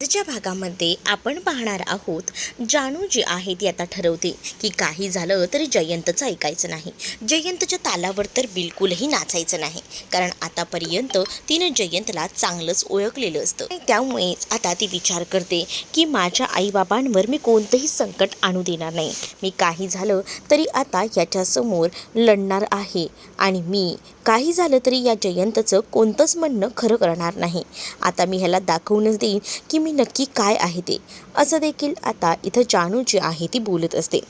आजच्या भागामध्ये आपण पाहणार आहोत जानू जी आहे ती आता ठरवते की काही झालं तरी जयंतचं ऐकायचं नाही. जयंतच्या तालावर तर बिलकुलही नाचायचं नाही कारण आतापर्यंत तिनं जयंतला चांगलंच ओळखलेलं असतं. त्यामुळेच आता ती विचार करते की माझ्या आईबाबांवर मी कोणतंही संकट आणू देणार नाही. मी काही झालं तरी आता याच्यासमोर लढणार आहे आणि मी काही झालं तरी या जयंतचं कोणतंच म्हणणं खरं करणार नाही. आता मी ह्याला दाखवूनच देईन की मी नक्की काय आहे ते? असं देखील आता इथं जानू जी आहे ती बोलत असते.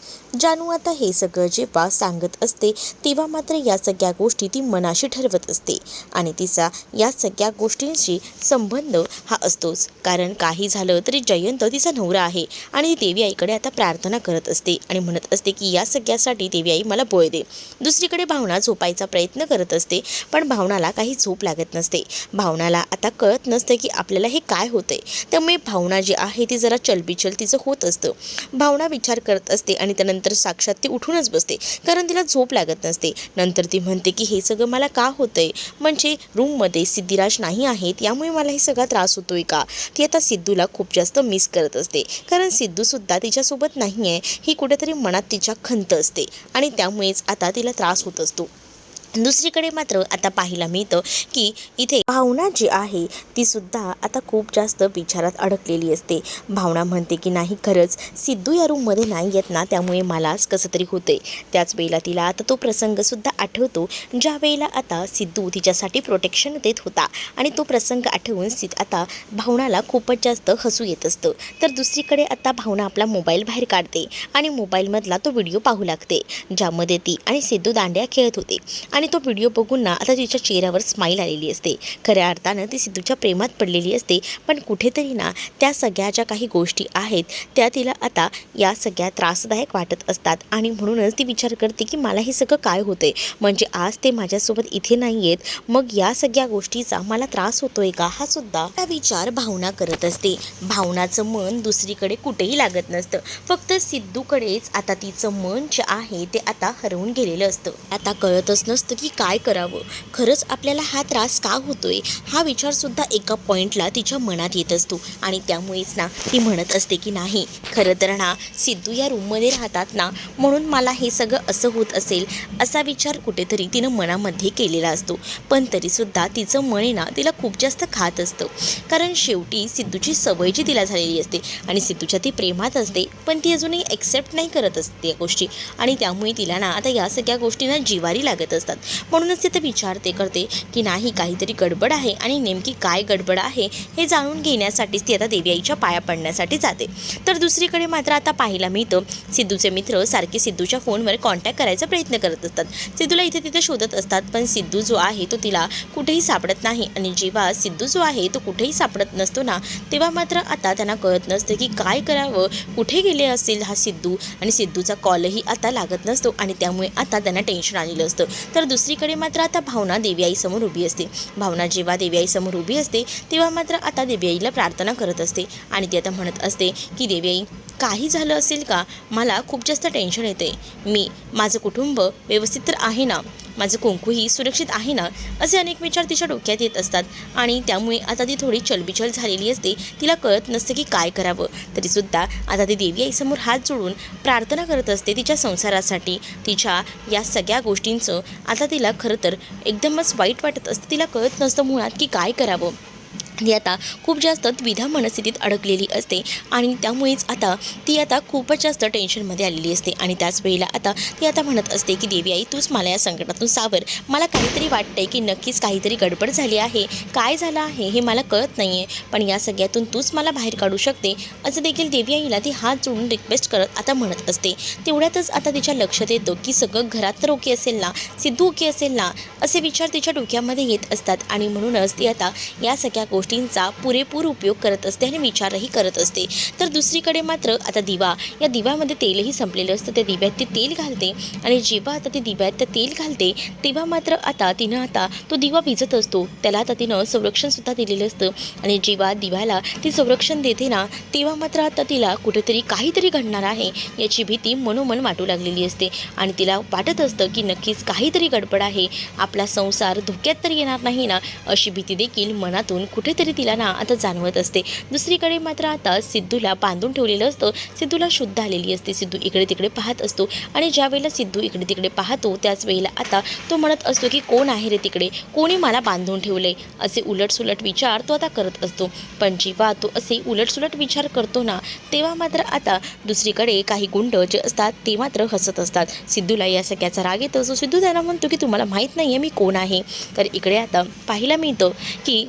जानू आता हे सगळं जेव्हा सांगत असते तेव्हा मात्र या सगळ्या गोष्टी ती मनाशी ठरवत असते आणि तिचा या सगळ्या गोष्टींशी संबंध हा असतोच. कारण काही झालं तरी जयंत तिचा नवरा आहे आणि ती देवी आईकडे आता प्रार्थना करत असते आणि म्हणत असते की या सगळ्यासाठी देवी आई मला बळ दे. दुसरीकडे भावना झोपायचा प्रयत्न करत असते पण भावनाला काही झोप लागत नसते. भावनाला आता कळत नसते की आपल्याला हे काय होतंय. त्यामुळे भावना जी आहे ती जरा चलबिचल तिचं होत असतं. भावना विचार करत असते आणि त्यानंतर साक्षात ती उठूनच बसते. कारण तिला झोप लागत नसते. नंतर ती म्हणते की हे सगळं मला का होतंय? म्हणजे रूममध्ये सिद्धिराज नाही आहेत यामुळे मला हे सगळा त्रास होतोय का? ती आता सिद्धूला खूप जास्त मिस करत असते. कारण सिद्धूसुद्धा तिच्यासोबत नाही आहे ही कुठेतरी मनात तिच्या खंत असते. आणि त्यामुळेच आता तिला त्रास होत असतो. दुसरीकडे मात्र आता पाहायला मिळतं की इथे भावना जी आहे ती सुद्धा आता खूप जास्त विचारात अडकलेली असते. भावना म्हणते की नाही खरंच सिद्धू या रूममध्ये नाही येत ना त्यामुळे मलाच कसं तरी होते त्याच वेळेला तिला आता तो प्रसंगसुद्धा आठवतो ज्या वेळेला आता सिद्धू तिच्यासाठी प्रोटेक्शन देत होता आणि तो प्रसंग आठवून सि आता भावनाला खूपच जास्त हसू येत असतं. तर दुसरीकडे आता भावना आपला मोबाईल बाहेर काढते आणि मोबाईलमधला तो व्हिडिओ पाहू लागते ज्यामध्ये ती आणि सिद्धू दांड्या खेळत होते. आणि तो व्हिडिओ बघून ना आता तिच्या चेहऱ्यावर स्माईल आलेली असते. खऱ्या अर्थानं ती सिद्धूच्या प्रेमात पडलेली असते. पण कुठेतरी ना त्या सगळ्या ज्या काही गोष्टी आहेत त्या तिला आता या सगळ्या त्रासदायक वाटत असतात. आणि म्हणूनच ती विचार करते की मला हे सगळं काय होतंय? म्हणजे आज ते माझ्यासोबत इथे नाही आहेत मग या सगळ्या गोष्टीचा मला त्रास होतोय का? हा सुद्धा त्या विचार भावना करत असते. भावनाचं मन दुसरीकडे कुठेही लागत नसतं. फक्त सिद्धूकडेच आता तिचं मन जे आहे ते आता हरवून गेलेलं असतं. आता कळतच नसतं की काय करावं? खरंच आपल्याला हा त्रास का होतोय? हा विचारसुद्धा एका पॉईंटला तिच्या मनात येत असतो. आणि त्यामुळेच ना ती म्हणत असते की नाही खरं तर ना सिद्धू या रूममध्ये राहतात ना म्हणून मला हे सगळं असं होत असेल असा विचार कुठेतरी तिनं मनामध्ये केलेला असतो. पण तरीसुद्धा तिचं मन आहे ना तिला खूप जास्त खात असतं. कारण शेवटी सिद्धूची सवय जी तिला झालेली असते आणि सिद्धूच्या ती प्रेमात असते पण ती अजूनही ॲक्सेप्ट नाही करत असते या गोष्टी. आणि त्यामुळे तिला ना आता या सगळ्या गोष्टींना जिवारी लागत असतात. म्हणूनच ती विचारते करते की नाही काहीतरी गडबड आहे आणि नेमकी काय गडबड आहे हे जाणून घेण्यासाठीच ती आता देवी आईच्या पाया पडण्यासाठी जाते. तर दुसरीकडे मात्र आता पाहायला मिळतं सिद्धूचे मित्र सारखे सिद्धूच्या फोनवर कॉन्टॅक्ट करायचा प्रयत्न करत असतात. सिद्धूला इथे तिथे शोधत असतात पण सिद्धू जो आहे तो तिला कुठेही सापडत नाही आणि जेव्हा सिद्धू जो आहे तो कुठेही सापडत नसतो ना तेव्हा मात्र आता त्यांना कळत नसतं की काय करावं कुठे गेले असेल हा सिद्धू आणि सिद्धूचा कॉलही आता लागत नसतो आणि त्यामुळे आता त्यांना टेन्शन आलेलं असतं. तर दुसरीकडे मात्र आता भावना देवीआईसमोर उभी असते. भावना जेव्हा देवीआईसमोर उभी असते तेव्हा मात्र आता देवी आईला प्रार्थना करत असते. आणि ती आता म्हणत असते की देवी आई काही झालं असेल का? मला खूप जास्त टेन्शन येते मी माझं कुटुंब व्यवस्थित तर आहे ना? माझं कुंकूही सुरक्षित आहे ना असे अनेक विचार तिच्या डोक्यात येत असतात. आणि त्यामुळे आता ती थोडी चलबिचल झालेली असते. तिला कळत नसतं की काय करावं. तरीसुद्धा आता ती देवी आईसमोर हात जोडून प्रार्थना करत असते तिच्या संसारासाठी. तिच्या या सगळ्या गोष्टींचं आता तिला खरं तर एकदमच वाईट वाटत असतं. तिला कळत नसतं मुळात की काय करावं. ती आता खूप जास्त द्विधा मनस्थितीत अडकलेली असते आणि त्यामुळेच आता ती आता खूपच जास्त टेन्शनमध्ये आलेली असते. आणि त्याच वेळेला आता ती आता म्हणत असते की देवी आई तूच मला या संकटातून सावर. मला काहीतरी वाटतंय की नक्कीच काहीतरी गडबड झाली आहे. काय झालं आहे हे मला कळत नाही आहे पण या सगळ्यातून तूच मला बाहेर काढू शकते. असं देखील देवी आईला ती हात जोडून रिक्वेस्ट करत आता म्हणत असते. तेवढ्यातच आता तिच्या लक्षात येतं की सगळं घरात तर ओके असेल ना? सिद्धू ओके असेल ना? असे विचार तिच्या डोक्यामध्ये येत असतात. आणि म्हणूनच ती आता या सगळ्या गोष्टी गोष्टींचा पुरेपूर उपयोग करत असते आणि विचारही करत असते. तर दुसरीकडे मात्र आता दिवा. या दिव्यामध्ये तेलही संपलेलं असतं. त्या दिव्यात ते तेल घालते आणि जेव्हा आता ते दिव्यात ते तेल घालते तेव्हा मात्र आता तिनं आता तो दिवा भिजत असतो. त्याला आता तिनं संरक्षणसुद्धा दिलेलं असतं. आणि जेव्हा दिव्याला ती संरक्षण देते ना तेव्हा मात्र आता तिला कुठेतरी काहीतरी घडणार आहे याची भीती मनोमन वाटू लागलेली असते. आणि तिला वाटत असतं की नक्कीच काहीतरी गडबड आहे. आपला संसार धोक्यात तर येणार नाही ना अशी भीती देखील मनातून कुठे कुठेतरी तिला ना आता जाणवत असते. दुसरीकडे मात्र आता सिद्धूला बांधून ठेवलेलं असतं. सिद्धूला शुद्ध आलेली असते. सिद्धू इकडे तिकडे पाहत असतो. आणि ज्या वेळेला सिद्धू इकडे तिकडे पाहतो त्याच वेळेला आता तो म्हणत असतो की कोण आहे रे तिकडे? कोणी मला बांधून ठेवले असे उलटसुलट विचार तो आता करत असतो. पण जेव्हा तो असे उलटसुलट विचार करतो ना तेव्हा मात्र आता दुसरीकडे काही गुंड जे असतात ते मात्र हसत असतात. सिद्धूला या सगळ्याचा राग येतो. सो सिद्धू त्यांना म्हणतो की तुम्हाला माहीत नाही आहे मी कोण आहे. तर इकडे आता पाहायला मिळतं की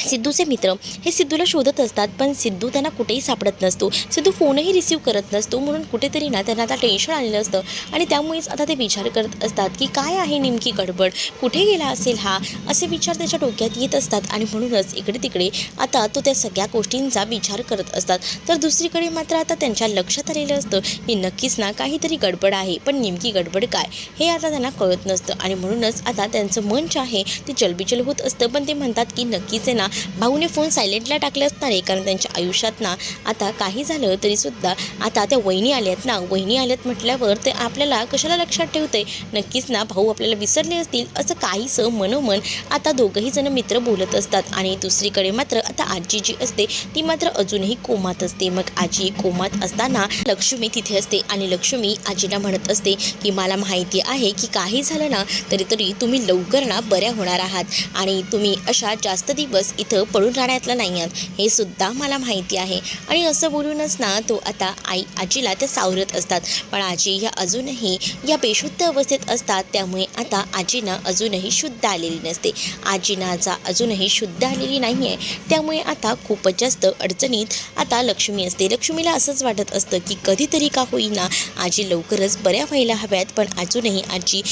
सिद्धूचे मित्र हे सिद्धूला शोधत असतात पण सिद्धू त्यांना कुठेही सापडत नसतो. सिद्धू फोनही रिसीव्ह करत नसतो म्हणून कुठेतरी ना त्यांना आता टेन्शन आलेलं असतं. आणि त्यामुळेच आता ते विचार करत असतात की काय आहे नेमकी गडबड? कुठे गेला असेल हा? असे विचार त्याच्या डोक्यात येत असतात आणि म्हणूनच इकडे तिकडे आता तो त्या सगळ्या गोष्टींचा विचार करत असतात. तर दुसरीकडे मात्र आता त्यांच्या लक्षात आलेलं असतं की नक्कीच ना काहीतरी गडबड आहे पण नेमकी गडबड काय? हे आता त्यांना कळत नसतं आणि म्हणूनच आता त्यांचं मन जे आहे ते चलबिचल होत असतं. पण ते म्हणतात की नक्कीच आहे ना भाऊने फोन सायलेंटला टाकले असणार आहे कारण त्यांच्या आयुष्यात ना आता काही झालं तरीसुद्धा आता त्या वहिनी आल्यात ना. वहिनी आल्यात म्हटल्यावर ते आपल्याला कशाला लक्षात ठेवते नक्कीच ना भाऊ आपल्याला विसरले असतील असं काहीसं मनोमन आता दोघंही जण मित्र बोलत असतात आणि दुसरीकडे मात्र आता आजी जी असते ती मात्र अजूनही कोमात असते. मग आजी कोमात असताना लक्ष्मी तिथे असते आणि लक्ष्मी आजीला म्हणत असते की मला माहिती आहे की काही झालं ना तरी तरी तुम्ही लवकर ना बऱ्या होणार आहात आणि तुम्ही अशा जास्त दिवस इथं पडून राहण्यातलं नाही आहेत हे सुद्धा मला माहिती आहे. आणि असं बोलूनच ना तो आता आई आजीला त्या सावरत असतात. पण आजी ह्या अजूनही या बेशुद्ध अवस्थेत असतात. त्यामुळे आता आजीना अजूनही शुद्ध आलेली नसते. आजीना जा अजूनही शुद्ध आलेली नाही आहे त्यामुळे आता खूपच जास्त अडचणीत आता लक्ष्मी असते. लक्ष्मीला असंच वाटत असतं की कधीतरी का होईना आजी लवकरच बऱ्या व्हायला हव्यात. पण अजूनही आजी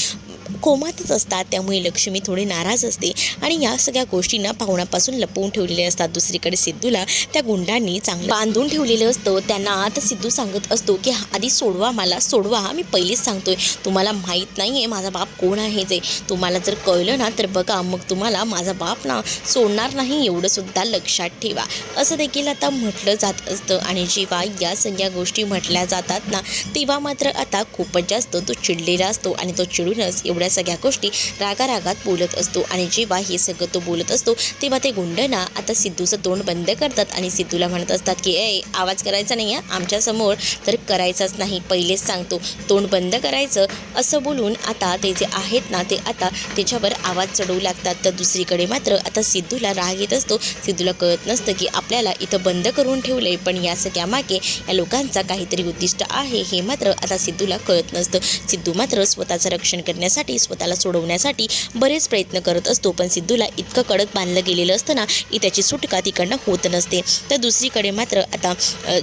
कोमातच असतात त्यामुळे लक्ष्मी थोडी नाराज असते आणि या सगळ्या गोष्टींना पाहुणापासून लपवून ठेवलेले असतात. दुसरीकडे सिद्धूला त्या गुंडांनी चांगलं बांधून ठेवलेलं असतं. त्यांना आता सिद्धू सांगत असतो की आधी सोडवा मला सोडवा मी पहिलेच सांगतोय. तुम्हाला माहीत नाही आहे माझा बाप कोण आहे जे. तुम्हाला जर कळलं ना तर बघा मग तुम्हाला माझा बाप ना सोडणार नाही एवढंसुद्धा लक्षात ठेवा. असं देखील आता म्हटलं जात असतं. आणि जेव्हा या सगळ्या गोष्टी म्हटल्या जातात ना तेव्हा मात्र आता खूपच जास्त तो चिडलेला असतो आणि तो चिडूनच एवढ्या सगळ्या गोष्टी रागारागात बोलत असतो. आणि जेव्हा हे सगळं तो बोलत असतो तेव्हा ते गुंड ना आता सिद्धूचं तोंड बंद करतात आणि सिद्धूला म्हणत असतात की ए आवाज करायचा नाही आहे आमच्यासमोर तर करायचाच नाही. पहिलेच सांगतो. तोंड बंद करायचं असं बोलून आता ते जे आहेत ना ते आता त्याच्यावर आवाज चढवू लागतात. तर दुसरीकडे मात्र आता सिद्धूला राग येत असतो. सिद्धूला कळत नसतं की आपल्याला इथं बंद करून ठेवलं आहे पण या सगळ्या मागे या लोकांचा काहीतरी उद्दिष्ट आहे हे मात्र आता सिद्धूला कळत नसतं. सिद्धू मात्र स्वतःचं रक्षण करण्यासाठी स्वतःला सोडवण्यासाठी बरेच प्रयत्न करत असतो पण सिद्धूला इतकं कडक बांधलं गेलेलं असतं ना त्याची सुटका तिकडनं होत नसते. तर दुसरीकडे मात्र आता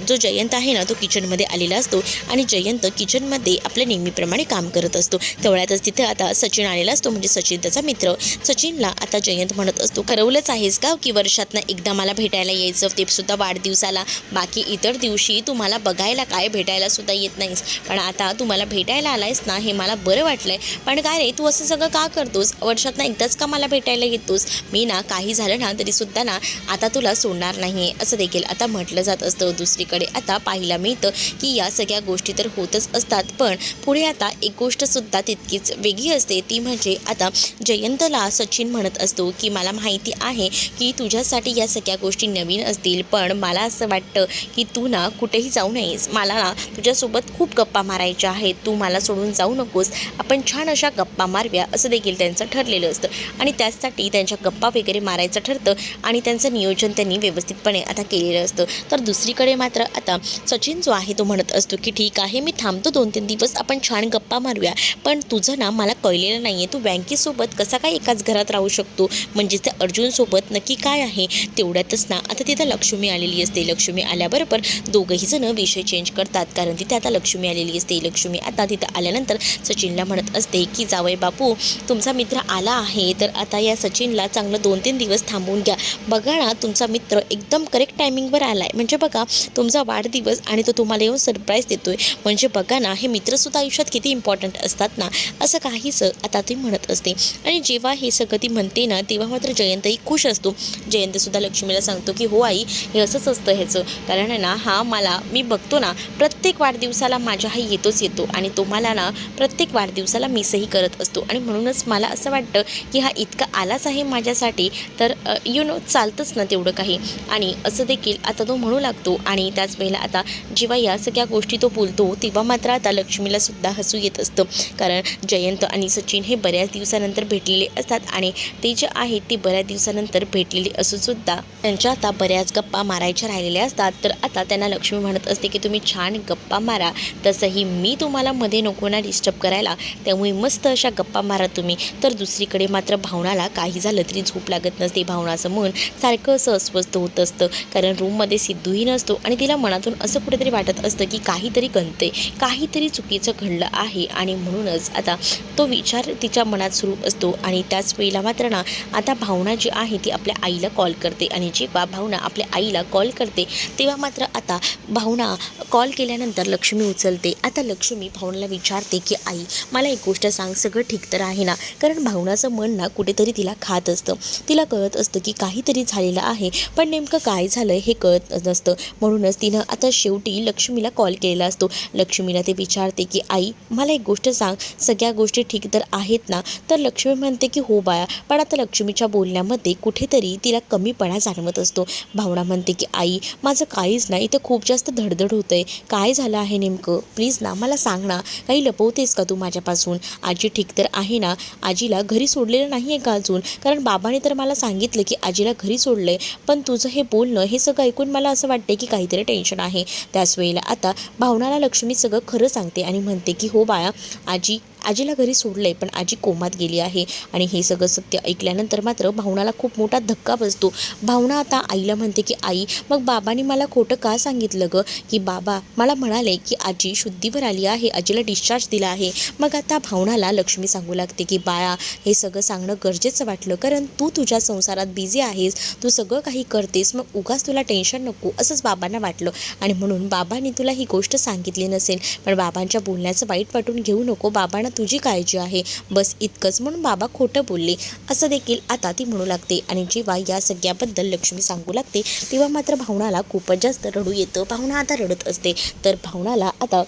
जो जयंत आहे ना तो किचनमध्ये आलेला असतो आणि जयंत किचनमध्ये आपल्या नेहमीप्रमाणे काम करत असतो. तेवढ्यातच तिथे आता सचिन आलेला असतो म्हणजे सचिन त्याचा मित्र. सचिनला आता जयंत म्हणत असतो ठरवलंच आहेस का की वर्षातनं एकदा मला भेटायला यायचं? ते सुद्धा वाढदिवसाला. बाकी इतर दिवशी तुम्हाला बघायला काय भेटायला सुद्धा येत नाहीस. पण आता तुम्हाला भेटायला आलायस ना हे मला बरं वाटलंय. पण काय रे तू असं सगळं का करतोस? वर्षातनं एकदाच का मला भेटायला येतोस मी ना काही झालं ना तरी सुद्धा ना आता तुला सोडणार नाही असं देखील आता म्हटलं जात असतं दुसरीकडे. आता पाहायला मिळतं की या सगळ्या गोष्टी तर होतच असतात पण पुढे आता एक गोष्टसुद्धा तितकीच वेगळी असते. ती म्हणजे आता जयंतला सचिन म्हणत असतो की मला माहिती आहे की तुझ्यासाठी या सगळ्या गोष्टी नवीन असतील पण मला असं वाटतं की तू ना कुठेही जाऊ नयेस. मला ना तुझ्यासोबत खूप गप्पा मारायच्या आहेत. तू मला सोडून जाऊ नकोस. आपण छान अशा गप्पा गप्पा मारव्या असं देखील त्यांचं ठरलेलं असतं. आणि त्याचसाठी त्यांच्या गप्पा वगैरे मारायचं ठरतं आणि त्यांचं नियोजन त्यांनी व्यवस्थितपणे आता केलेलं असतं. तर दुसरीकडे मात्र आता सचिन जो आहे तो म्हणत असतो की ठीक आहे मी थांबतो दोन तीन दिवस आपण छान गप्पा मारूया. पण तुझं ना मला कळलेलं नाही आहे तू बँकेसोबत कसा काय एकाच घरात राहू शकतो? म्हणजे त्या अर्जुनसोबत नक्की काय आहे? तेवढ्यातच ना आता तिथं लक्ष्मी आलेली असते. लक्ष्मी आल्याबरोबर दोघंही जण विषय चेंज करतात. कारण तिथे आता लक्ष्मी आलेली असते. लक्ष्मी आता तिथं आल्यानंतर सचिनला म्हणत असते की जावई बापू तुमचा मित्र आला आहे तर आता या सचिनला चांगलं दोन तीन दिवस थांबवून घ्या. बघा ना तुमचा मित्र एकदम करेक्ट टायमिंगवर आला आहे म्हणजे बघा तुमचा वाढदिवस आणि तो तुम्हाला येऊन सरप्राईज आहे म्हणजे बघा ना हे मित्रसुद्धा आयुष्यात किती इम्पॉर्टंट असतात ना असं काहीसं आता ती म्हणत असते. आणि जेव्हा हे सगळं ती म्हणते ना तेव्हा मात्र जयंतही खुश असतो. जयंतसुद्धा लक्ष्मीला सांगतो की हो आई हे असंच असतं ह्याचं. कारण आहे ना हा मला मी बघतो ना प्रत्येक वाढदिवसाला माझ्या हा येतोच येतो. आणि तो मला ना प्रत्येक वाढदिवसाला मिसही करत करत असतो. आणि म्हणूनच मला असं वाटतं की हा इतका आलाच आहे माझ्यासाठी तर यु नो चालतंच ना तेवढं काही. आणि असं देखील आता तो म्हणू लागतो आणि त्याच वेळेला आता जेव्हा या सगळ्या गोष्टी तो बोलतो तेव्हा मात्र आता लक्ष्मीला सुद्धा हसू येत असतं. कारण जयंत आणि सचिन हे बऱ्याच दिवसानंतर भेटलेले असतात आणि ते जे आहेत ते बऱ्याच दिवसानंतर भेटलेले असून सुद्धा त्यांच्या आता बऱ्याच गप्पा मारायच्या राहिलेल्या असतात. तर आता त्यांना लक्ष्मी म्हणत असते की तुम्ही छान गप्पा मारा. तसंही मी तुम्हाला मध्ये नको ना डिस्टर्ब करायला. त्यामुळे मस्त अशा गप्पा मारा तुम्ही. तर दुसरीकडे मात्र भावनाला काही झालं तरी झोप लागत नसते. भावनाचं मन सारखं असं अस्वस्थ होत असतं. कारण रूममध्ये सिद्धूही नसतो आणि तिला मनातून असं कुठेतरी वाटत असतं की काहीतरी गणते काहीतरी चुकीचं घडलं आहे आणि म्हणूनच आता तो विचार तिच्या मनात सुरू असतो आणि त्याच वेळेला मात्र ना आता भावना जी आहे ती आपल्या आईला कॉल करते आणि जेव्हा भावना आपल्या आईला कॉल करते तेव्हा मात्र आता भावना कॉल केल्यानंतर लक्ष्मी उचलते. आता लक्ष्मी भावनाला विचारते की आई मला एक गोष्ट सांग. सगळं ठीक तर आहे ना? कारण भावनाचं मन ना कुठेतरी तिला खात असतं. तिला कळत असतं की काहीतरी झालेलं आहे पण नेमकं काय झालं हे कळत नसतं. म्हणूनच तिनं आता शेवटी लक्ष्मीला कॉल केलेला असतो. लक्ष्मीला ते विचारते की आई मला एक गोष्ट सांग. सगळ्या गोष्टी ठीक तर आहेत ना? तर लक्ष्मी म्हणते की हो बाया पण आता लक्ष्मीच्या बोलण्यामध्ये कुठेतरी तिला कमीपणा जाणवत असतो. भावना म्हणते की आई माझं काहीच नाही. इथं खूप जास्त धडधड होतं आहे काय झालं आहे नेमकं? प्लीज ना मला सांग ना. काही लपवतेस का तू माझ्यापासून? आजी ठीक तर आहे ना? आजीला घरी सोडलेलं नाही आहे का अजून? कारण बाबाने तर मला सांगितलं की आजीला घरी सोडलं आहे पण तुझं हे बोलणं हे सगळं ऐकून मला असं वाटते की काहीतरी टेन्शन आहे. त्याच वेळेला आता भावनाला लक्ष्मी सगळं खरं सांगते आणि म्हणते की हो बाळा आजी आजीला घरी सोडलं आहे पण आजी कोमात गेली आहे आणि हे सगळं सत्य ऐकल्यानंतर मात्र भावनाला खूप मोठा धक्का बसतो. भावना आता आईला म्हणते की आई मग बाबांनी मला खोटं का सांगितलं गं? की बाबा मला म्हणाले की आजी शुद्धीवर आली आहे आजीला डिस्चार्ज दिला आहे. मग आता भावनाला लक्ष्मी सांगू लागते की बाळा हे सगळं सांगणं गरजेचं वाटलं कारण तू तुझ्या संसारात बिझी आहेस तू सगळं काही करतेस मग उगाच तुला टेन्शन नको असंच बाबांना वाटलं. आणि म्हणून बाबांनी तुला ही गोष्ट सांगितली नसेल पण बाबांच्या बोलण्याचं वाईट वाटून घेऊ नको. बाबांना तुझी काळजी आहे. बस इतकंच म्हणून बाबा खोटं बोलले. असं देखील आता ती म्हणू लागते आणि जेव्हा या सगळ्याबद्दल लक्ष्मी सांगू लागते तेव्हा मात्र भावनाला खूपच जास्त रडू येतं. भावना आता रडत असते. तर भावनाला आता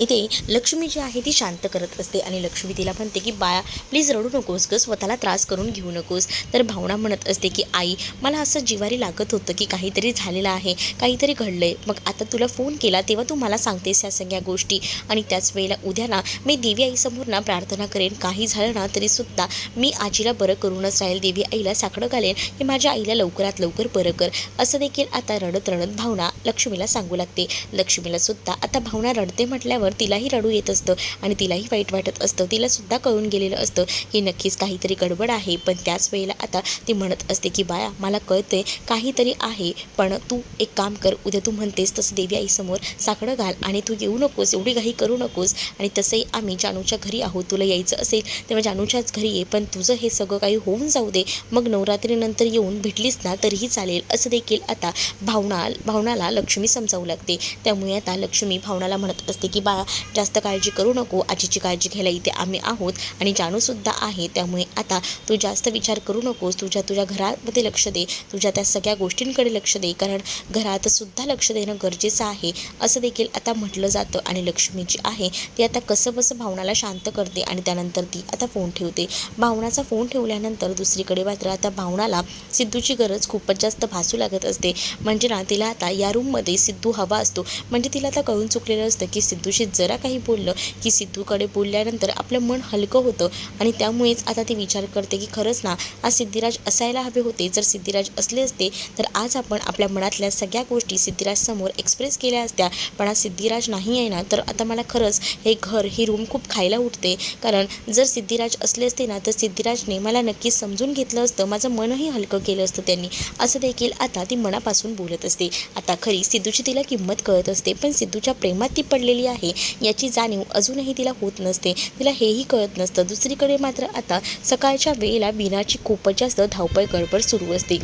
इथे लक्ष्मी जी आहे ती शांत करत असते आणि लक्ष्मी तिला म्हणते की बाया प्लीज रडू नकोस ग स्वतःला त्रास करून घेऊ नकोस. तर भावना म्हणत असते की आई मला असं जिवारी लागत होतं की काहीतरी झालेलं आहे काहीतरी घडलं आहे मग आता तुला फोन केला तेव्हा तू मला सांगतेस या सगळ्या गोष्टी. आणि त्याच वेळेला उद्या ना मी देवी आईसमोर ना प्रार्थना करेन. काही झालं ना तरीसुद्धा मी आजीला बरं करूनच राहील देवी आईला साकडं घालेन. की माझ्या आईला लवकरात लवकर बरं कर. असं देखील आता रडत रडत भावना लक्ष्मीला सांगू लागते. लक्ष्मीला सुद्धा आता भावना रडते म्हटल्यावर तिलाही रडू येत असतं आणि तिलाही वाईट वाटत असतं. तिला सुद्धा कळून गेलेलं असतं की नक्कीच काहीतरी गडबड आहे. पण त्याच वेळेला आता ती म्हणत असते की बाया मला कळते काहीतरी आहे पण तू एक काम कर. उद्या तू म्हणतेस तसं देवी आईसमोर साकडं घाल आणि तू येऊ नकोस एवढी घाई करू नकोस आणि तसंही आम्ही जानूच्या घरी आहोत. तुला यायचं असेल तेव्हा जानूच्याच घरी ये पण तुझं हे सगळं काही होऊन जाऊ दे. मग नवरात्रीनंतर येऊन भेटलीस ना तरीही चालेल. असं देखील आता भावना भावनाला लक्ष्मी समजावू लागते. त्यामुळे आता लक्ष्मी भावनाला म्हणत असते की बा बाळा जास्त काळजी करू नको आजीची काळजी घ्यायला इथे आम्ही आहोत आणि जानूसुद्धा आहे त्यामुळे आता तू जास्त विचार करू नकोस तुझ्या तुझ्या घरामध्ये लक्ष दे तुझ्या त्या सगळ्या गोष्टींकडे लक्ष दे कारण घरातसुद्धा लक्ष देणं गरजेचं आहे असं देखील आता म्हटलं जातं आणि लक्ष्मी जी आहे ती आता कसं बसं भावनाला शांत करते आणि त्यानंतर ती आता फोन ठेवते. भावनाचा फोन ठेवल्यानंतर दुसरीकडे मात्र आता भावनाला सिद्धूची गरज खूपच जास्त भासू लागत असते. म्हणजे ना तिला आता या रूममध्ये सिद्धू हवा असतो. म्हणजे तिला आता कळून चुकलेलं असतं की सिद्धूशी जरा काही बोललं की सिद्धूकडे बोलल्यानंतर आपलं मन हलकं होतं आणि त्यामुळेच आता ती विचार करते की खरंच ना आज सिद्धिराज असायला हवे होते. जर सिद्धिराज असले असते तर आज आपण आपल्या मनातल्या सगळ्या गोष्टी सिद्धिराज समोर एक्सप्रेस केल्या असत्या. पण आज सिद्धिराज नाही आहे ना तर आता मला खरंच हे घर ही रूम खूप खायला उठते. कारण जर सिद्धिराज असले असते ना तर सिद्धिराजने मला नक्कीच समजून घेतलं असतं. माझं मनही हलकं केलं असतं त्यांनी. असं देखील आता ती मनापासून बोलत असते. आता खरी सिद्धूची तिला किंमत कळत असते पण सिद्धूच्या प्रेमात ती पडलेली आहे. याची जाणीव अजूनही तिला होत नसते. तिला हेही कळत नसतं. दुसरीकडे मात्र आता सकाळच्या वेळेला बिनाची खूपच जास्त धावपळ गडबड सुरू असते.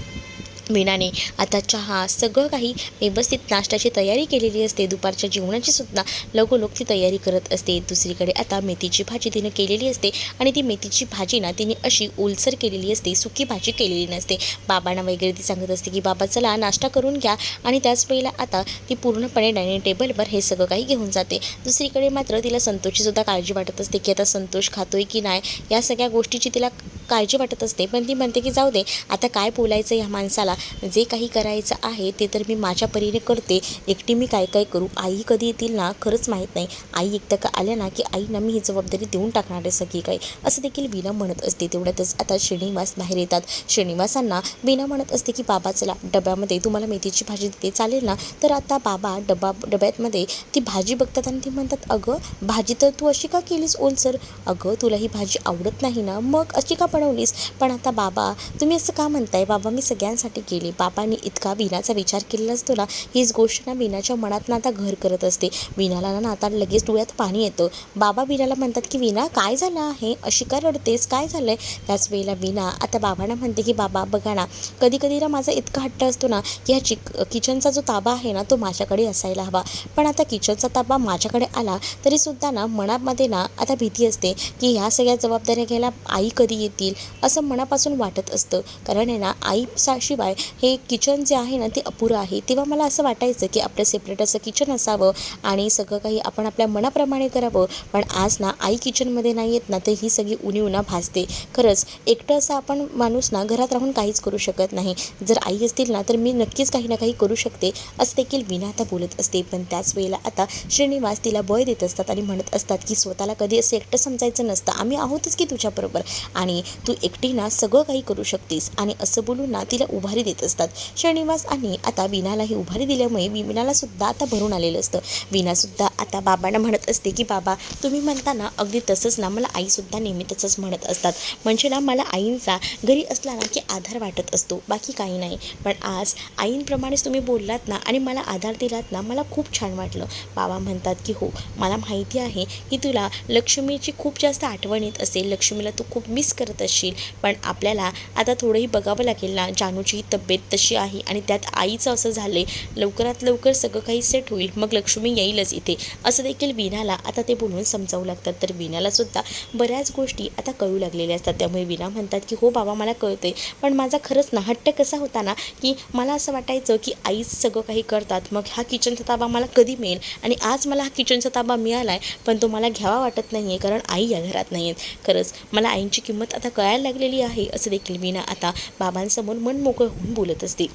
मीनाने. आता चहा सगळं काही व्यवस्थित नाश्त्याची तयारी केलेली असते. दुपारच्या जेवणाची सुद्धा लगोलग ती तयारी करत असते. दुसरीकडे आता मेथीची भाजी तिनं केलेली असते आणि ती मेथीची भाजी ना तिने अशी ओलसर केलेली असते. सुकी भाजी केलेली नसते. बाबांना वगैरे ती सांगत असते की बाबा चला नाश्ता करून घ्या. आणि त्याच वेळेला आता ती पूर्णपणे डायनिंग टेबलवर हे सगळं काही घेऊन जाते. दुसरीकडे मात्र तिला संतोषची सुद्धा काळजी वाटत असते की आता संतोष खातोय की नाही? या सगळ्या गोष्टीची तिला काळजी वाटत असते. पण ती म्हणते की जाऊ दे. आता काय बोलायचं या माणसाला? जे काही करायचं आहे ते तर मी माझ्या परीने करते. एकटी मी काय काय करू? आई कधी येतील ना? खरंच माहीत नाही. आई एकदा का आल्या ना की आईना मी ही जबाबदारी देऊन टाकणार आहे सगळी काही. असं देखील वीणा म्हणत असते. तेवढ्यातच आता श्रीनिवास बाहेर येतात. श्रीनिवासांना वीणा म्हणत असते की बाबा चला डब्यामध्ये तुम्हाला मेथीची भाजी देते. चालेल ना? तर आता बाबा डबा डब्यातमध्ये ती भाजी बघतात आणि ती म्हणतात अगं भाजी तर तू अशी का केलीस ओलसर अगं तुला ही भाजी आवडत नाही ना? मग अशी का बनवलीस? पण आता बाबा तुम्ही असं का म्हणताय? बाबा मी सगळ्यांसाठी केली बापाने इतका विनाचा विचार केलेला असतो ना हीच गोष्ट ना विनाच्या मनात ना आता घर करत असते. विनाला ना आता लगेच डोळ्यात पाणी येतं. बाबा विनाला म्हणतात की विना काय झालं आहे? अशी का रडतेस? काय झालं आहे त्याच वेळेला विना आता बाबांना म्हणते की बाबा बघा ना कधी कधी ना माझा इतका हट्ट असतो ना की ह्या चिक किचनचा जो ताबा आहे ना तो माझ्याकडे असायला हवा. पण आता किचनचा ताबा माझ्याकडे आला तरीसुद्धा ना मनामध्ये ना आता भीती असते की ह्या सगळ्या जबाबदाऱ्या घ्यायला आई कधी येतील? असं मनापासून वाटत असतं. कारण आहे ना आईसाशिवाय हे किचन जे आहे ना ते अपुरं आहे. तेव्हा मला असं वाटायचं की आपलं सेपरेट असं किचन असावं आणि सगळं काही आपण आपल्या मनाप्रमाणे करावं. पण आज ना आई किचनमध्ये नाही येत ना तर ही सगळी उणी उन्हा भासते. खरंच एकटं असं आपण माणूस ना घरात राहून काहीच करू शकत नाही. जर आई असतील ना तर मी नक्कीच काही ना काही करू शकते असं देखील विना आता बोलत असते. पण त्याच वेळेला आता श्रीनिवास तिला बळ देत असतात आणि म्हणत असतात की स्वतःला कधी असं एकटं समजायचं नसतं. आम्ही आहोतच की तुझ्याबरोबर. आणि तू एकटी ना सगळं काही करू शकतेस. आणि असं बोलून ना तिला उभारी देत असतात. श्रीनिवास आणि आता विनालाही उभारी दिल्यामुळे वीणाला सुद्धा आता भरून आलेलं असतं. विनासुद्धा आता बाबांना म्हणत असते की बाबा तुम्ही म्हणता ना अगदी तसंच ना मला आईसुद्धा नेहमी तसंच म्हणत असतात. म्हणजे ना मला आईंचा घरी असला ना की आधार वाटत असतो बाकी काही नाही. पण आज आईंप्रमाणेच तुम्ही बोललात ना आणि मला आधार दिलात ना मला खूप छान वाटलं. बाबा म्हणतात की हो मला माहिती आहे की तुला लक्ष्मीची खूप जास्त आठवण येत असेल लक्ष्मीला तू खूप मिस करत असशील. पण आपल्याला आता थोडंही बघावं लागेल ना जानूची तब्येत तशी आहे आणि त्यात आईचं असं झालं आहे लवकरात लवकर सगळं काही सेट होईल मग लक्ष्मी येईलच इथे. असं देखील वीणाला आता ते बोलून समजावू लागतात. तर वीणालासुद्धा बऱ्याच गोष्टी आता कळू लागलेल्या असतात. त्यामुळे वीणा म्हणतात की हो बाबा मला कळतंय. पण माझा खरंच नाहट्य कसा होता ना की मला असं वाटायचं की आईच सगळं काही करतात. मग हा किचनचा ताबा मला कधी मिळेल? आणि आज मला हा किचनचा ताबा मिळाला आहे पण तो मला घ्यावा वाटत नाही आहे कारण आई या घरात नाही आहेत खरंच मला आईंची किंमत आता कळायला लागलेली आहे असं देखील वीणा आता बाबांसमोर मन मोकळं होऊन बोलत असते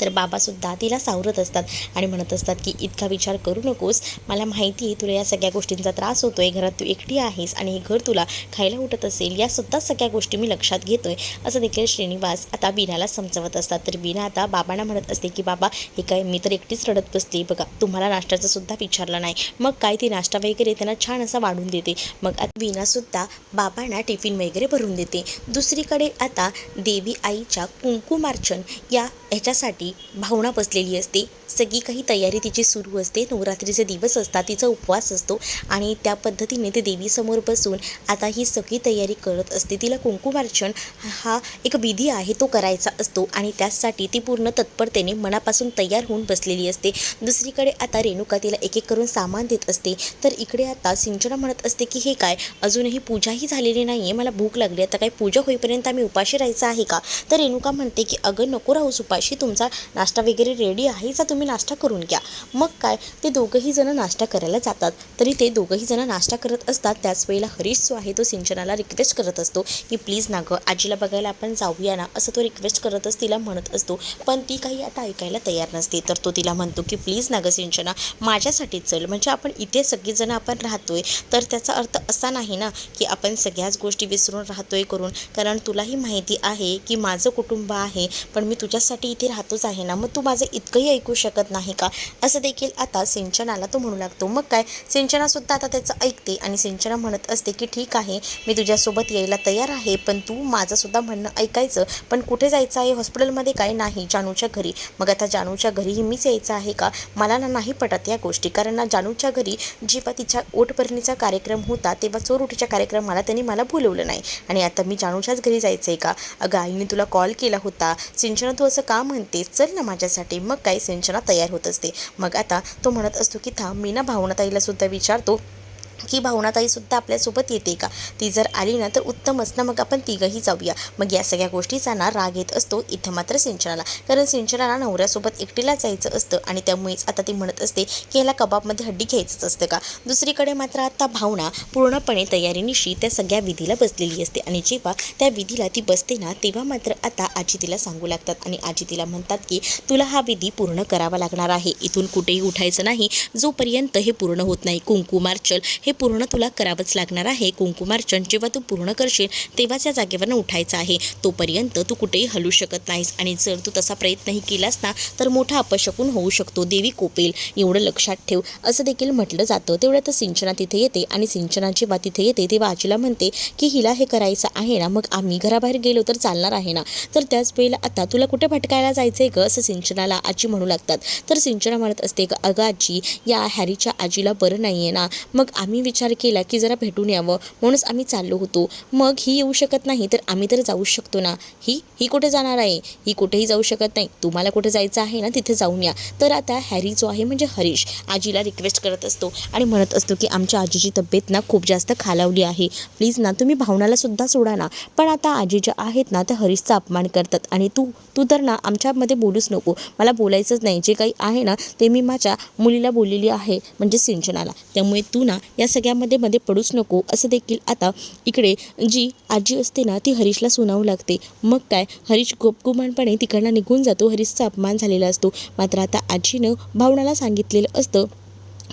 तर बाबासुद्धा तिला सावरत असतात आणि म्हणत असतात की इतका विचार करू नकोस. मला माहिती आहे तुला या सगळ्या गोष्टींचा त्रास होतो आहे घरात तू एकटी आहेस आणि हे घर तुला खायला उठत असेल यासुद्धा सगळ्या गोष्टी मी लक्षात घेतो आहे असं देखील श्रीनिवास आता बीनाला समजवत असतात. तर बीना आता बाबांना म्हणत असते की बाबा हे काय मी तर एकटीच रडत बसते बघा तुम्हाला नाश्त्याचं सुद्धा विचारलं नाही. मग काय ती नाश्ता वगैरे त्यांना छान असा वाढून देते. मग आता बीनासुद्धा बाबांना टिफिन वगैरे भरून देते. दुसरीकडे आता देवी आईच्या कुंकुमार्चन या ह्याच्यासाठी भावना बसलेली असते. सगळी काही तयारी तिची सुरू असते. नवरात्रीचे दिवस असतात. तिचा उपवास असतो आणि त्या पद्धतीने ते देवीसमोर बसून आता ही सगळी तयारी करत असते. तिला कुंकुमार्चन हा एक विधी आहे तो करायचा असतो आणि त्यासाठी ती पूर्ण तत्परतेने मनापासून तयार होऊन बसलेली असते. दुसरीकडे आता रेणुका तिला एक एक करून सामान देत असते. तर इकडे आता सिंचना म्हणत असते की हे काय? अजूनही पूजाही झालेली नाही आहे मला भूक लागली. आता काय पूजा होईपर्यंत आम्ही उपाशी राहायचं आहे का? तर रेणुका म्हणते की अगं नको राहूस उपाशी. तुमचा नाश्ता वगैरे रेडी आहे जा तुम्ही? तुम्ही नाश्ता करून घ्या. मग काय? ते दोघंही जण नाश्ता करायला जातात. तरी ते दोघंही जण नाश्ता करत असतात. त्याच वेळेला हरीश जो आहे तो सिंचनाला रिक्वेस्ट करत असतो की प्लीज ना गं आजीला बघायला आपण जाऊया ना असं तो रिक्वेस्ट करतच तिला म्हणत असतो. पण ती काही आता ऐकायला तयार नसते. तर तो तिला म्हणतो की प्लीज ना गं सिंचना माझ्यासाठी चल. म्हणजे आपण इथे सगळीजणं आपण राहतोय. तर त्याचा अर्थ असा नाही ना की आपण सगळ्याच गोष्टी विसरून राहतोय करून. कारण तुलाही माहिती आहे की माझं कुटुंब आहे पण मी तुझ्यासाठी इथे राहतोच आहे ना. मग तू माझं इतकंही ऐकू शक शकत नाही का? असं देखील आता सिंचनाला तो म्हणू लागतो. मग काय? सिंचनासुद्धा आता त्याचं ऐकते आणि सिंचना म्हणत असते की ठीक आहे मी तुझ्यासोबत यायला तयार आहे पण तू माझंसुद्धा म्हणणं ऐकायचं पण कुठे जायचं आहे? हॉस्पिटलमध्ये काय नाही? जानूच्या घरी. मग आता जानूच्या घरीही मीच यायचं आहे का? मला ना नाही पटत या गोष्टी. कारण ना जानूच्या घरी जेव्हा तिच्या ओटभरणीचा कार्यक्रम होता तेव्हा चोरउटीच्या कार्यक्रमाला त्यांनी मला बोलवलं नाही. आणि आता मी जानूच्याच घरी जायचं आहे का? अगं आईने तुला कॉल केला होता. सिंचना तू असं का म्हणतेस? चल ना माझ्यासाठी. मग काय? सिंचना तयार होत असते. मग आता तो म्हणत असतो की थांब मी ना भावनाताईला सुद्धा विचारतो की भावनाताईसुद्धा आपल्यासोबत येते का? ती जर आली ना तर उत्तमच ना मग आपण तिघंही जाऊया. मग या सगळ्या गोष्टीचा ना राग येत असतो इथं मात्र सिंचनाला. कारण सिंचनाला नवऱ्यासोबत एकटीला जायचं असतं आणि त्यामुळेच आता ती म्हणत असते की याला कबाबमध्ये हड्डी घ्यायचंच असतं का? दुसरीकडे मात्र आता भावना पूर्णपणे तयारीनिशी त्या सगळ्या विधीला बसलेली असते आणि जेव्हा त्या विधीला ती बसते ना तेव्हा मात्र आता आजी तिला सांगू लागतात आणि आजी तिला म्हणतात की तुला हा विधी पूर्ण करावा लागणार आहे. इथून कुठेही उठायचं नाही. जोपर्यंत हे पूर्ण होत नाही कुंकुमार्चल हे पूर्ण तुला करावंच लागणार आहे. कुंकुमार्चन जेव्हा तू पूर्ण करशील तेव्हाच या जागेवरनं उठायचं आहे. तोपर्यंत तू कुठेही हलू शकत नाहीस आणि जर तू तसा प्रयत्नही केलास ना तर मोठा अपशकून होऊ शकतो देवी कोपेल. एवढं लक्षात ठेव. असं देखील म्हटलं जातं. तेवढ्यात सिंचना तिथे येते आणि सिंचना जेव्हा तिथे येते. तेव्हा आजीला म्हणते की हिला हे करायचं आहे ना मग आम्ही घराबाहेर गेलो तर चालणार आहे ना? तर त्याच वेळेला आता तुला कुठे भटकायला जायचं आहे गं? असं सिंचनाला आजी म्हणू लागतात. तर सिंचना म्हणत असते ग अगं आजी या हॅरीच्या आजीला बरं नाही आहे ना? मग आम्ही विचार केला की जरा भेटून यावं. म्हणूनच आम्ही चाललो होतो. मग ही येऊ शकत नाही तर आम्ही तर जाऊ शकतो ना. ही ही कुठे जाणार आहे? ही कुठेही जाऊ शकत नाही. तुम्हाला कुठे जायचं आहे ना तिथे जाऊन या. तर आता हॅरी जो आहे म्हणजे हरीश आजीला रिक्वेस्ट करत असतो आणि म्हणत असतो की आमच्या आजीची तब्येत ना खूप जास्त खालावली आहे. प्लीज ना तुम्ही भावनाला सुद्धा सोडा ना. पण आता आजी ज्या आहेत ना त्या हरीशचा अपमान करतात. आणि तू तू तर ना आमच्यामध्ये बोलूच नको. मला बोलायचंच नाही. जे काही आहे ना ते मी माझ्या मुलीला बोललेली आहे म्हणजे सिंचनाला. त्यामुळे तू ना या सगळ्यामध्ये मध्ये पडूच नको असं देखील आता इकडे जी आजी असते ना ती हरीशला सुनावू लागते. मग काय? हरीश गोपगुमानपणे तिकडनं निघून जातो. हरीशचा अपमान झालेला असतो. मात्र आता आजीनं भावनाला सांगितलेलं असतं.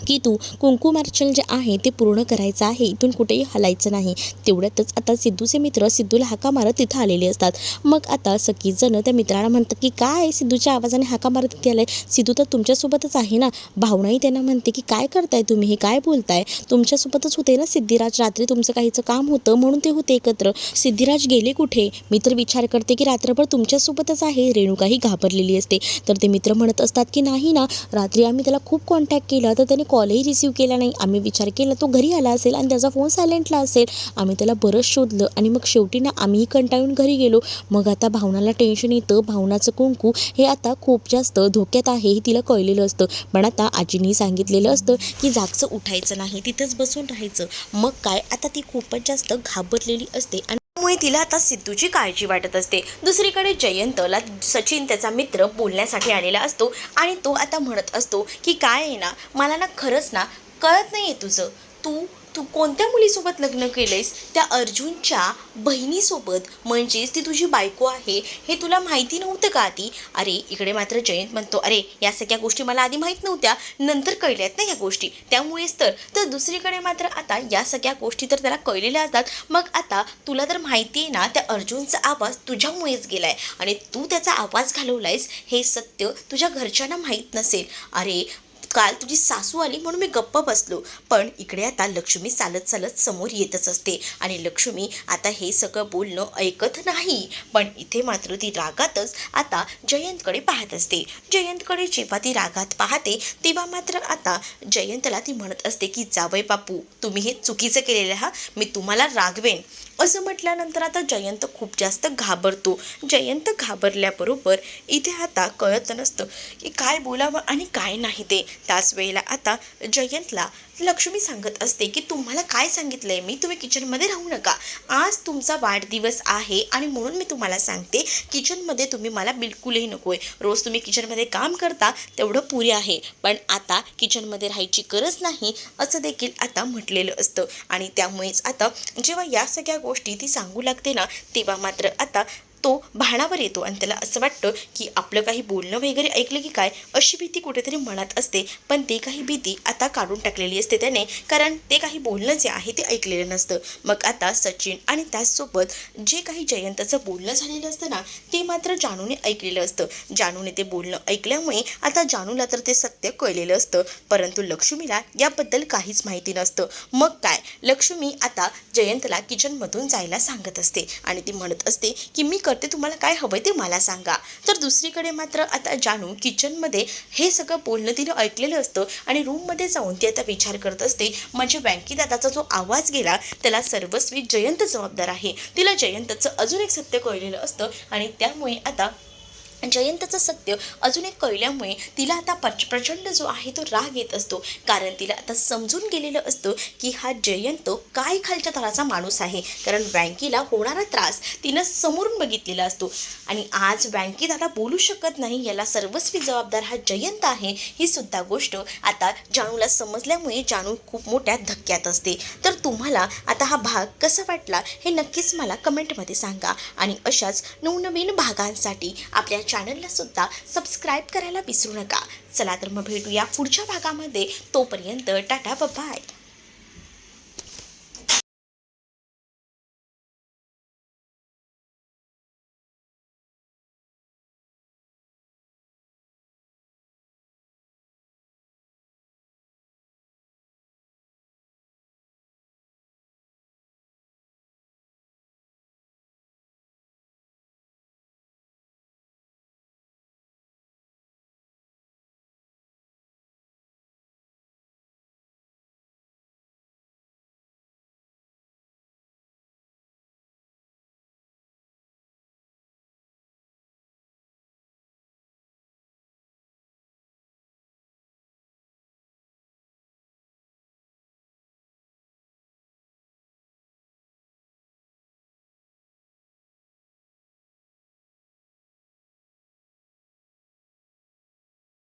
की तू कुंकुमार्चन जे आहे ते पूर्ण करायचं आहे. इथून कुठेही हलायचं नाही. तेवढ्यातच आता सिद्धूचे मित्र सिद्धूला हाका मारत तिथं आलेले असतात. मग आता सगळीच जण त्या मित्राला म्हणतात की काय सिद्धूच्या आवाजाने हाका मारत तिथे आलाय? सिद्धू तर तुमच्यासोबतच आहे ना? भावनाही त्यांना म्हणते की काय करताय तुम्ही? हे काय बोलताय? तुमच्यासोबतच होते ना सिद्धिराज? रात्री तुमचं काहीचं काम होतं म्हणून ते होते एकत्र. सिद्धिराज गेले कुठे? मित्र विचार करते की रात्रभर तुमच्यासोबतच आहे. रेणुकाही घाबरलेली असते. तर ते मित्र म्हणत असतात की नाही ना. रात्री आम्ही त्याला खूप कॉन्टॅक्ट केला. तर त्याने कॉलही रिसीव्ह केला नाही. आम्ही विचार केला तो घरी आला असेल आणि त्याचा फोन सायलेंटला असेल. आम्ही त्याला बरंच शोधलं आणि मग शेवटी ना आम्हीही कंटाळून घरी गेलो. मग आता भावनाला टेन्शन येतं. भावनाचं कुंकू हे आता खूप जास्त धोक्यात आहे हे तिला कळलेलं असतं. पण आता आजीनी सांगितलेलं असतं की जागचं उठायचं नाही तिथंच बसून राहायचं. मग काय? आता ती खूपच जास्त घाबरलेली असते आणि त्यामुळे तिला आता सिद्धूची काळजी वाटत असते. दुसरीकडे जयंतला सचिन त्याचा मित्र बोलण्यासाठी आलेला असतो आणि तो आता म्हणत असतो की काय आहे ना मला ना खरंच ना कळत नाही आहे तुझं. तू तू कोणत्या मुलीसोबत लग्न केलंयस? त्या अर्जुनच्या बहिणीसोबत. म्हणजेच ती तुझी बायको आहे. हे तुला माहिती नव्हतं का आधी? अरे इकडे मात्र जयंत म्हणतो अरे या सगळ्या गोष्टी मला आधी माहीत नव्हत्या. नंतर कळल्यात ना या गोष्टी. त्यामुळेच तर तर दुसरीकडे मात्र आता या सगळ्या गोष्टी तर त्याला कळलेल्या असतात. मग आता तुला तर माहिती आहे ना त्या अर्जुनचा आवाज तुझ्यामुळेच गेलाय. आणि तू त्याचा आवाज घालवलायस हे सत्य तुझ्या घरच्यांना माहीत नसेल. अरे काल तुझी सासू आली म्हणून मी गप्प बसलो. पण इकडे आता लक्ष्मी चालत चालत समोर येतच असते आणि लक्ष्मी आता हे सगळं बोलणं ऐकत नाही. पण इथे मात्र ती रागातच आता जयंतकडे पाहत असते. जयंतकडे जेव्हा ती रागात पाहते तेव्हा मात्र आता जयंतला ती म्हणत असते की जावय बापू तुम्ही हे चुकीचं केलेलं हा? मी तुम्हाला रागवेन. असं म्हटल्यानंतर आता जयंत खूप जास्त घाबरतो. जयंत घाबरल्याबरोबर इथे आता कळत नसतं की काय बोलावं आणि काय नाही ते. त्याच वेळेला आता जयंतला लक्ष्मी सांगत असते की तुम्हाला काय सांगितलंय? मी तुम्ही किचनमध्ये राहू नका. आज तुमचा वाढदिवस आहे आणि म्हणून मी तुम्हाला सांगते किचनमध्ये तुम्ही मला बिलकुलही नको आहे रोज तुम्ही किचनमध्ये काम करता तेवढं पुरे आहे. पण आता किचनमध्ये राहायची गरज नाही असं देखील आता म्हटलेलं असतं. आणि त्यामुळेच आता जेव्हा या सगळ्या गोष्टी ती सांगू लागते ना तेव्हा मात्र आता तो भाणावर येतो आणि त्याला असं वाटतं की आपलं काही बोलणं वगैरे ऐकलं की काय अशी भीती कुठेतरी मनात असते. पण ते काही भीती आता काढून टाकलेली असते त्याने कारण ते काही बोलणं जे आहे ते ऐकलेलं नसतं. मग आता सचिन आणि त्याचसोबत जे काही जयंतचं बोलणं झालेलं असतं ना ते मात्र जानूने ऐकलेलं असतं. जानूने ते बोलणं ऐकल्यामुळे आता जानूला तर ते सत्य कळलेलं असतं. परंतु लक्ष्मीला याबद्दल काहीच माहिती नसतं. मग काय? लक्ष्मी आता जयंतला किचनमधून जायला सांगत असते आणि ती म्हणत असते की मी करते तुम्हाला काय हवंय ते मला सांगा. तर दुसरीकडे मात्र आता जानू किचनमध्ये हे सगळं बोलणं तिने ऐकलेलं असतं आणि रूममध्ये जाऊन ती आता विचार करत असते. म्हणजे बँकी दादाचा जो आवाज गेला त्याला सर्वस्वी जयंत जबाबदार आहे. तिला जयंतचं अजून एक सत्य कळलेलं असतं आणि त्यामुळे आता जयंतचं सत्य अजून एक कळल्यामुळे तिला आता प्रच प्रचंड जो आहे तो राग येत असतो. कारण तिला आता समजून गेलेलं असतं की हा जयंत काय खालच्या तळाचा माणूस आहे. कारण बँकेला होणारा त्रास तिनं समोरून बघितलेला असतो. आणि आज बँकेत आता बोलू शकत नाही याला सर्वस्वी जबाबदार हा जयंत आहे ही सुद्धा गोष्ट आता जानूला समजल्यामुळे जानू खूप मोठ्या धक्क्यात असते. तर तुम्हाला आता हा भाग कसा वाटला हे नक्कीच मला कमेंटमध्ये सांगा. आणि अशाच नवनवीन भागांसाठी आपल्या चॅनलला सुद्धा सबस्क्राईब करायला विसरू नका. चला तर मग भेटूया पुढच्या भागामध्ये. तोपर्यंत टाटा बाय